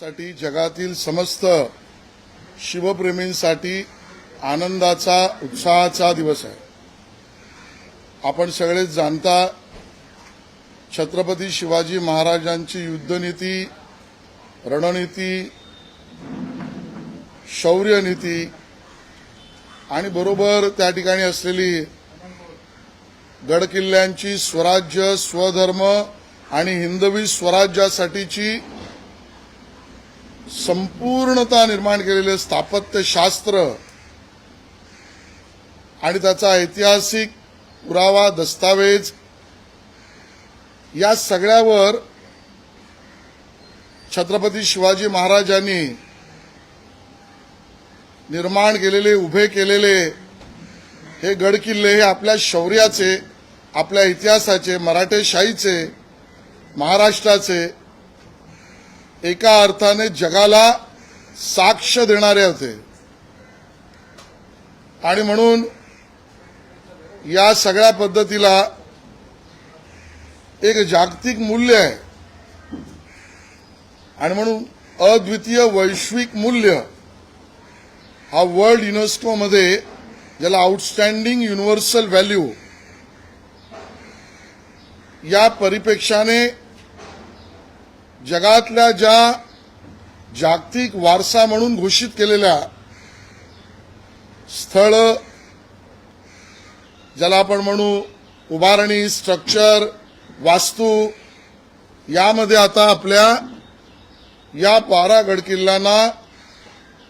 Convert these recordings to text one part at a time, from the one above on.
साठी जगातील समस्त शिवप्रेमींसाठी आनंदाचा उत्साहाचा दिवस आहे. आपण सगळेच जाणता छत्रपती शिवाजी महाराजांची युद्धनीती रणनीती शौर्यनीती आणि बरोबर त्या ठिकाणी असलेली गडकिल्ल्यांची स्वराज्य स्वधर्म आणि हिंदवी स्वराज्यासाठीची संपूर्णता निर्माण केलेले स्थापत्यशास्त्र आणि त्याचा ऐतिहासिक पुरावा दस्तावेज या सगळ्यावर छत्रपती शिवाजी महाराजांनी निर्माण केलेले उभे केलेले हे गडकिल्ले हे आपल्या शौर्याचे आपल्या इतिहासाचे मराठेशाहीचे महाराष्ट्राचे एका अर्थाने जगाला साक्ष देणारे होते. आणि म्हणून या सगळ्या पद्धतीला एक जागतिक मूल्य आहे. आणि म्हणून अद्वितीय वैश्विक मूल्य हा वर्ल्ड युनेस्कोमध्ये ज्याला आउटस्टँडिंग युनिव्हर्सल व्हॅल्यू या परिप्रेक्षाने जगातल्या ज्या जागतिक वारसा म्हणून घोषित केलेल्या स्थळ ज्याला आपण म्हणू उभारणी स्ट्रक्चर वास्तू यामध्ये आता आपल्या या बारा गडकिल्ल्यांना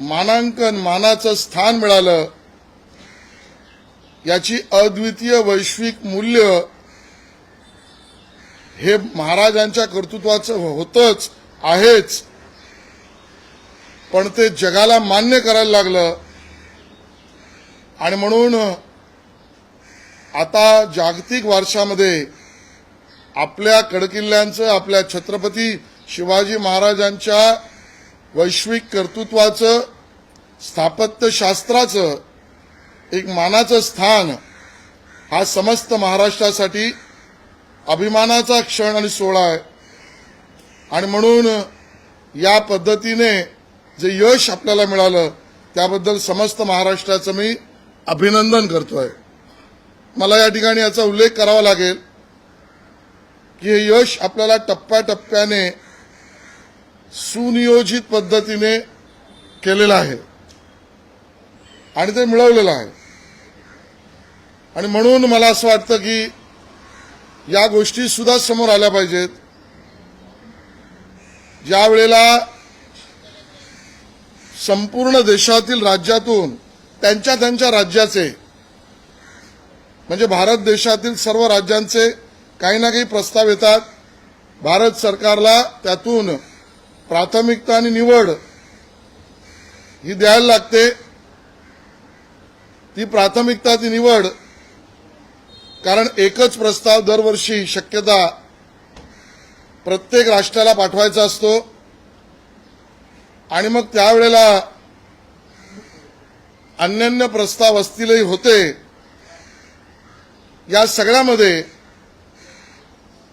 मानांकन मानाचं स्थान मिळालं. याची अद्वितीय वैश्विक मूल्य हे महाराजांच्या कर्तृत्वाचं हो- होतच आहेच. पण ते जगाला मान्य करायला लागलं. आणि म्हणून आता जागतिक वारशामध्ये आपल्या कडकिल्ल्यांचं आपल्या छत्रपती शिवाजी महाराजांच्या वैश्विक कर्तृत्वाचं स्थापत्यशास्त्राचं एक मानाचं स्थान हा समस्त महाराष्ट्रासाठी अभिमानाचा क्षण आणि सोहळा आहे. आणि म्हणून या पद्धतीने जे यश आपल्याला मिळालं त्याबद्दल समस्त महाराष्ट्राचं मी अभिनंदन करतोय. मला या ठिकाणी याचा उल्लेख करावा लागेल की हे यश आपल्याला टप्प्याटप्प्याने सुनियोजित पद्धतीने केलेलं आहे. आणि ते मिळवलेलं आहे. आणि म्हणून मला असं वाटतं की या गोष्टी सुद्धा समोर आल्या पाहिजेत. ज्या वेळेला संपूर्ण देशातील राज्यातून त्यांच्या त्यांच्या राज्याचे म्हणजे भारत देशातील सर्व राज्यांचे काही ना काही प्रस्ताव येतात. भारत सरकारला त्यातून प्राथमिकता आणि निवड ही द्यायला लागते. ती प्राथमिकता ती निवड कारण एकच प्रस्ताव दरवर्षी शक्यता प्रत्येक राष्ट्राला पाठवायचा असतो. आणि मग त्यावेळेला अन्यान्य प्रस्ताव असतीलही होते. या सगळ्यामध्ये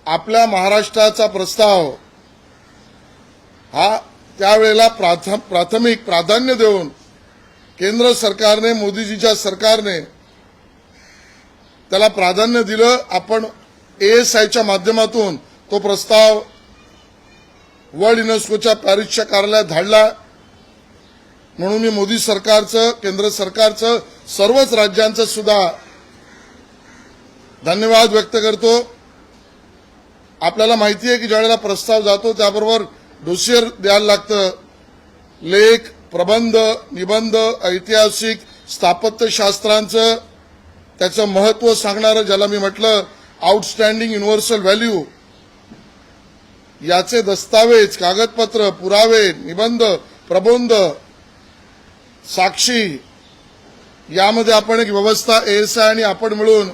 आपल्या महाराष्ट्राचा प्रस्ताव हा त्यावेळेला प्राथम प्राथमिक प्राधान्य देऊन केंद्र सरकारने मोदीजीच्या सरकारने त्याला प्राधान्य दिलं आपण एएसआयच्या माध्यमातून तो प्रस्ताव वर्ल्ड युनेस्कोच्या पॅरिसच्या कार्यालयात धाडला. म्हणून मी मोदी सरकारचं केंद्र सरकारचं सर्वच राज्यांचं सुद्धा धन्यवाद व्यक्त करतो. आपल्याला माहिती आहे की ज्यावेळेला प्रस्ताव जातो त्याबरोबर डोसियर द्यायला लागतं. लेख प्रबंध निबंध ऐतिहासिक स्थापत्यशास्त्रांचं त्याचं महत्त्व सांगणारं ज्याला मी म्हटलं आउटस्टँडिंग युनिव्हर्सल व्हॅल्यू याचे दस्तावेज कागदपत्र पुरावे निबंध प्रबोध साक्षी यामध्ये आपण एक व्यवस्था एएसआय आणि आपण मिळून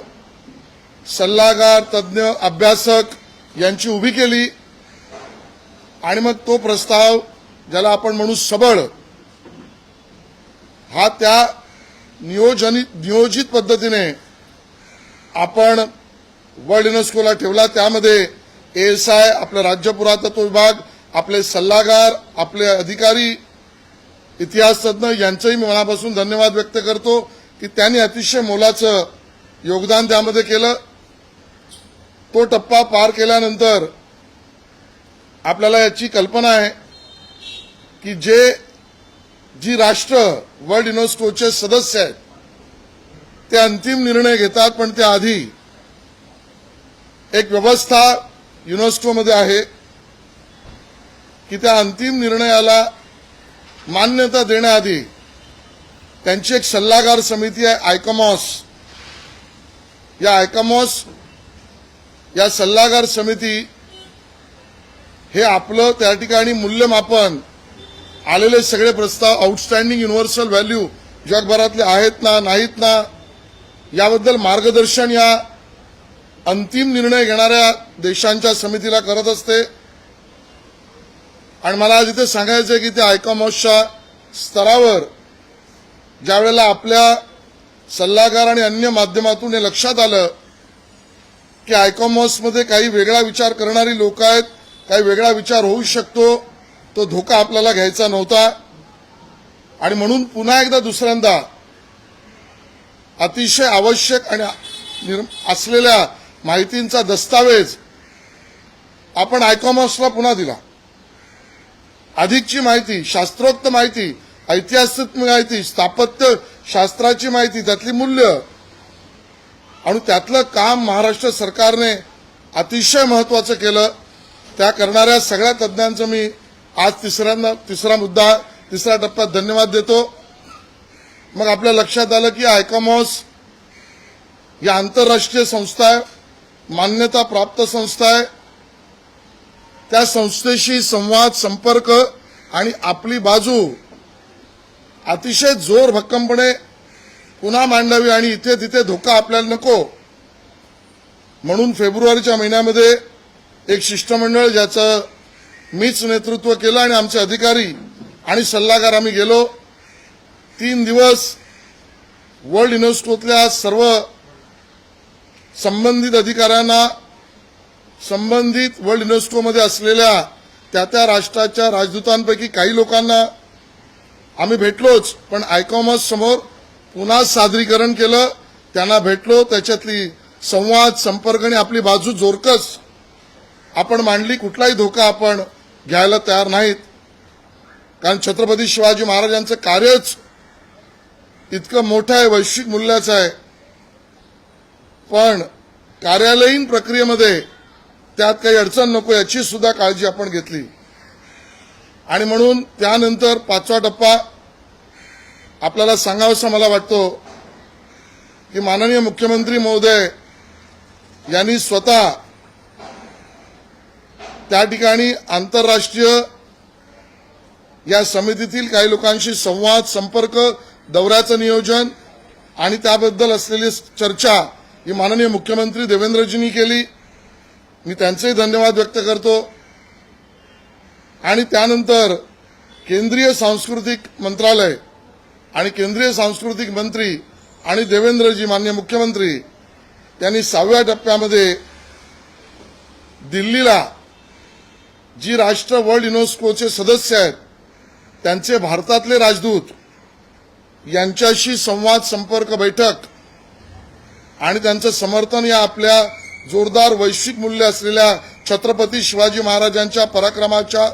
सल्लागार तज्ज्ञ अभ्यासक यांची उभी केली. आणि मग तो प्रस्ताव ज्याला आपण म्हणू सबळ हा त्या नियोजनित नियोजित पद्धतीने आपण वर्ल्ड युनेस्कोला ठेवला. त्यामध्ये एएसआय आपलं राज्य पुरातत्व विभाग आपले सल्लागार आपले अधिकारी इतिहासतज्ञ यांचंही मी मनापासून धन्यवाद व्यक्त करतो की त्यांनी अतिशय मोलाचं योगदान त्यामध्ये केलं. तो टप्पा पार केल्यानंतर आपल्याला याची कल्पना आहे की जे जी राष्ट्र वर्ल्ड युनेस्कोचे सदस्य आहेत ते अंतिम निर्णय घेतात पण त्याआधी एक व्यवस्था युनेस्कोमध्ये आहे की त्या अंतिम निर्णयाला मान्यता देण्याआधी त्यांची एक सल्लागार समिती आहे आयकॉमॉस. या आयकॉमॉस या सल्लागार समिती हे आपलं त्या ठिकाणी मूल्यमापन आलेले सगळे प्रस्ताव आउटस्टँडिंग युनिव्हर्सल व्हॅल्यू जगभरातले आहेत ना नाहीत ना याबद्दल मार्गदर्शन या अंतिम निर्णय घेणाऱ्या देशांच्या समितीला करत असते. आणि मला आज इथे सांगायचं आहे की त्या आयकॉमॉसच्या स्तरावर ज्यावेळेला आपल्या सल्लागार आणि अन्य माध्यमातून हे लक्षात आलं की आयकॉमॉसमध्ये काही वेगळा विचार करणारी लोक आहेत काही वेगळा विचार होऊ शकतो. तो धोका आपल्याला घ्यायचा नव्हता. आणि म्हणून पुन्हा एकदा दुसऱ्यांदा अतिशय आवश्यक आणि असलेल्या माहितींचा दस्तावेज आपण आयकॉमर्सला पुन्हा दिला. अधिकची माहिती शास्त्रोक्त माहिती ऐतिहासिक माहिती स्थापत्य शास्त्राची माहिती त्यातली मूल्य. आणि त्यातलं काम महाराष्ट्र सरकारने अतिशय महत्वाचं केलं. त्या करणाऱ्या सगळ्या तज्ज्ञांचं मी आज तिसऱ्यांदा तिसरा मुद्दा तिसऱ्या टप्प्यात धन्यवाद देतो. मग आपल्या लक्षात आलं की आयकॉमॉस या आंतरराष्ट्रीय संस्था आहे मान्यता प्राप्त संस्था आहे. त्या संस्थेशी संवाद संपर्क आणि आपली बाजू अतिशय जोर भक्कमपणे पुन्हा मांडावी आणि इथे तिथे धोका आपल्याला नको. म्हणून फेब्रुवारीच्या महिन्यामध्ये एक शिष्टमंडळ ज्याचं मीच नेतृत्व केलं आणि आमचे अधिकारी आणि सल्लागार आम्ही गेलो. तीन दिवस वर्ल्ड युनेस्कोतल्या सर्व संबंधित अधिकाऱ्यांना संबंधित वर्ल्ड युनेस्कोमध्ये असलेल्या त्या त्या राष्ट्राच्या राजदूतांपैकी काही लोकांना आम्ही भेटलोच पण आयकॉमर्स समोर पुन्हा सादरीकरण केलं त्यांना भेटलो त्याच्यातली संवाद संपर्क आणि आपली बाजू जोरकस. आपण मांडली कुठलाही धोका आपण घ्यायला तयार नाहीत. कारण छत्रपती शिवाजी महाराजांचं कार्यच इतकं मोठं आहे वैश्विक मूल्याचं आहे. पण कार्यालयीन प्रक्रियेमध्ये त्यात काही अडचण नको याची सुद्धा काळजी आपण घेतली. आणि म्हणून त्यानंतर पाचवा टप्पा आपल्याला सांगावासा मला वाटतो की माननीय मुख्यमंत्री महोदय यांनी स्वतः त्या ठिकाणी आंतरराष्ट्रीय या समितीतील काही लोकांशी संवाद संपर्क दौऱ्याचं नियोजन आणि त्याबद्दल असलेली चर्चा ही माननीय मुख्यमंत्री देवेंद्रजींनी केली. मी त्यांचेही धन्यवाद व्यक्त करतो. आणि त्यानंतर केंद्रीय सांस्कृतिक मंत्रालय आणि केंद्रीय सांस्कृतिक मंत्री आणि देवेंद्रजी मान्य मुख्यमंत्री त्यांनी सहाव्या टप्प्यामध्ये दिल्लीला जी राष्ट्र वर्ल्ड युनेस्कोचे सदस्य आहेत त्यांचे भारतातले राजदूत यांच्याशी संवाद संपर्क बैठक आणि त्यांचं समर्थन या आपल्या जोरदार वैश्विक मूल्य असलेल्या छत्रपती शिवाजी महाराजांच्या पराक्रमाच्या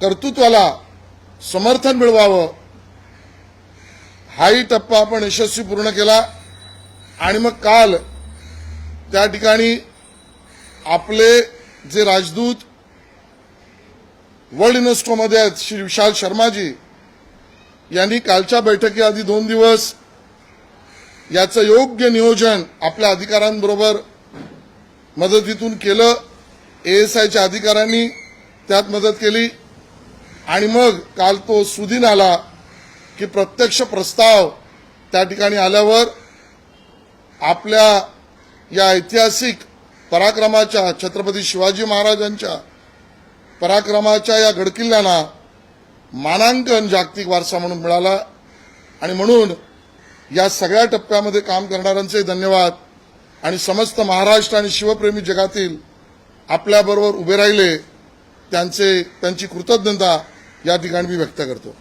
कर्तृत्वाला समर्थन मिळवावं. हाही टप्पा आपण यशस्वी पूर्ण केला आणि मग काल त्या ठिकाणी आपले जे राजदूत वर्ल्ड युनेस्कोमध्ये आहेत श्री विशाल शर्माजी यांनी कालच्या बैठकीआधी दोन दिवस याचं योग्य नियोजन आपल्या अधिकाऱ्यांबरोबर मदतीतून केलं. एएसआयच्या अधिकाऱ्यांनी त्यात मदत केली. आणि मग काल तो सुदीन आला की प्रत्यक्ष प्रस्ताव त्या ठिकाणी आल्यावर आपल्या या ऐतिहासिक पराक्रमाच्या छत्रपती शिवाजी महाराजांच्या पराक्रमाच्या या गडकिल्ल्यांना मानांकन जागतिक वारसा म्हणून मिळाला. आणि म्हणून या सगळ्या टप्प्यामध्ये काम करणाऱ्यांचे धन्यवाद. आणि समस्त महाराष्ट्र आणि शिवप्रेमी जगातील आपल्याबरोबर उभे राहिले त्यांचे त्यांची कृतज्ञता या ठिकाणी मी व्यक्त करतो.